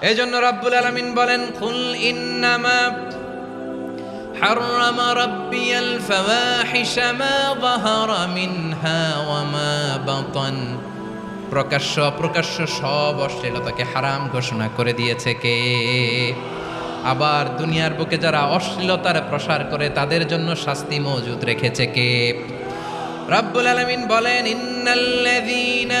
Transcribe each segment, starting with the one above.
এই জন্য রাব্বুল আলামিন বলেন কুল ইন্নামা حرم ربي الفواحش ما ظهر منها وما بطن প্রকাশ্য অপ্রকাশ্য সব অশ্লীলতাকে হারাম ঘোষণা করে দিয়েছে কে আবার দুনিয়ার বুকে যারা অশ্লীলতার প্রসার করে তাদের জন্য শাস্তি মজুদ রেখেছে কে রব্বুল আলামিন বলেন ইন্নাল্লাযীনা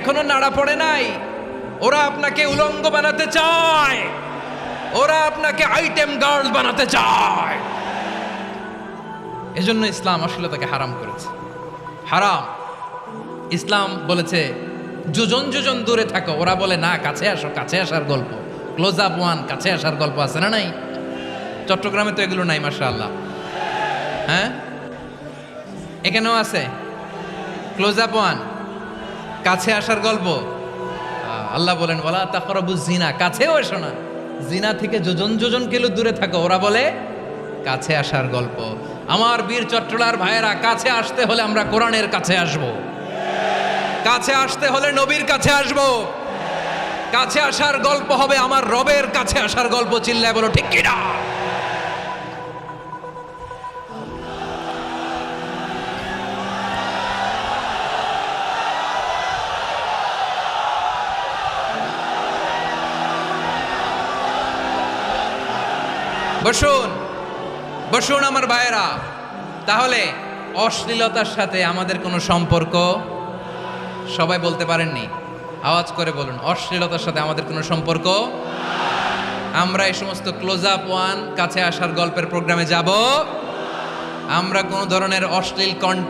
এখনও নাড়া পড়ে নাই। ওরা আপনাকে উলঙ্গ বানাতে চায়। ওরা আপনাকে আইটেম গার্ল বানাতে চায়। এজন্য ইসলাম অশ্লীলতাকে হারাম করেছে। হারাম। ইসলাম বলেছে, যোজন যোজন দূরে থাকো। ওরা বলে, না, কাছে আসো, কাছে আসার গল্প। ক্লোজ আপ ওয়ান কাছে আসার গল্প আছে না নাই? চট্টগ্রামে তো এগুলো নাই মাসা আল্লাহ হ্যাঁ? এখানেও আছে। ক্লোজ আপ ওয়ান কাছে আসার গল্প? আল্লাহ বলেন বলা তাকরাবু জিনা কাছেও এসো না। জিনা থেকে যোজন যোজন কিলো দূরে থাকো। ওরা বলে, কাছে আসার গল্প। আমার বীর চট্টলার ভাইয়েরা, কাছে আসতে হলে আমরা কোরআনের কাছে আসব। কাছে আসতে হলে নবীর কাছে আসব। কাছে আসার গল্প হবে আমার রবের কাছে আসার গল্প। চিল্লায় বলো, ঠিক কিনা বসুন বসুন আমার ভাইয়েরা। তাহলে অশ্লীলতার সাথে আমাদের কোনো সম্পর্ক সবাই বলতে পারেননি। আওয়াজ করে বলুন, অশ্লীলতার সাথে আমাদের কোনো সম্পর্ক? আমরা এই সমস্ত ক্লোজ আপ ওয়ান কাছে আসার গল্পের প্রোগ্রামে যাব। আমরা কোনো ধরনের অশ্লীল কন্টেন্ট